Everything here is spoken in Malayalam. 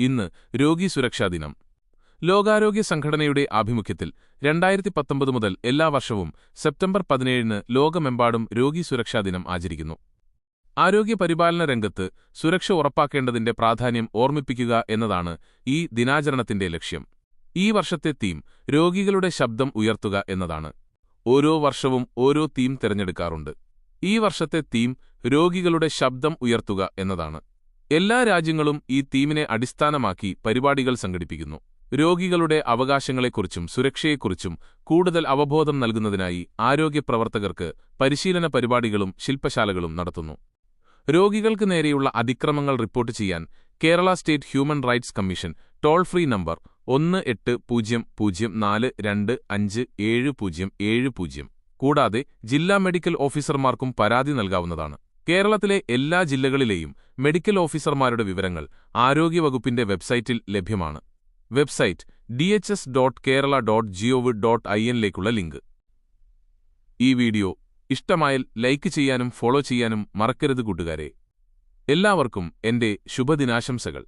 ഇന്ന് രോഗി സുരക്ഷാ ദിനം. ലോകാരോഗ്യ സംഘടനയുടെ ആഭിമുഖ്യത്തിൽ രണ്ടായിരത്തി പത്തൊമ്പത് മുതൽ എല്ലാ വർഷവും സെപ്റ്റംബർ പതിനേഴിന് ലോകമെമ്പാടും രോഗി സുരക്ഷാ ദിനം ആചരിക്കുന്നു. ആരോഗ്യ പരിപാലന രംഗത്ത് സുരക്ഷ ഉറപ്പാക്കേണ്ടതിന്റെ പ്രാധാന്യം ഓർമ്മിപ്പിക്കുക എന്നതാണ് ഈ ദിനാചരണത്തിന്റെ ലക്ഷ്യം. ഈ വർഷത്തെ തീം രോഗികളുടെ ശബ്ദം ഉയർത്തുക എന്നതാണ്. ഓരോ വർഷവും ഓരോ തീം തിരഞ്ഞെടുക്കാറുണ്ട്. ഈ വർഷത്തെ തീം രോഗികളുടെ ശബ്ദം ഉയർത്തുക എന്നതാണ്. എല്ലാ രാജ്യങ്ങളും ഈ തീമിനെ അടിസ്ഥാനമാക്കി പരിപാടികൾ സംഘടിപ്പിക്കുന്നു. രോഗികളുടെ അവകാശങ്ങളെക്കുറിച്ചും സുരക്ഷയെക്കുറിച്ചും കൂടുതൽ അവബോധം നൽകുന്നതിനായി ആരോഗ്യ പ്രവർത്തകർക്ക് പരിശീലന പരിപാടികളും ശില്പശാലകളും നടത്തുന്നു. രോഗികൾക്ക് നേരെയുള്ള അതിക്രമങ്ങൾ റിപ്പോർട്ട് ചെയ്യാൻ Kerala state human rights commission toll free number ഒന്ന് എട്ട് പൂജ്യം പൂജ്യം നാല് രണ്ട് അഞ്ച് ഏഴ് പൂജ്യം ഏഴ് പൂജ്യം. കൂടാതെ ജില്ലാ മെഡിക്കൽ ഓഫീസർമാർക്കും പരാതി നൽകാവുന്നതാണ്. കേരളത്തിലെ എല്ലാ ജില്ലകളിലെയും മെഡിക്കൽ ഓഫീസർമാരുടെ വിവരങ്ങൾ ആരോഗ്യവകുപ്പിന്റെ വെബ്സൈറ്റിൽ ലഭ്യമാണ്. Website D H S dot Kerala dot gov dot I എന്നിലേക്കുള്ള link. ഈ വീഡിയോ ഇഷ്ടമായാൽ ലൈക്ക് ചെയ്യാനും ഫോളോ ചെയ്യാനും മറക്കരുത് കൂട്ടുകാരെ. എല്ലാവർക്കും എന്റെ ശുഭദിനാശംസകൾ.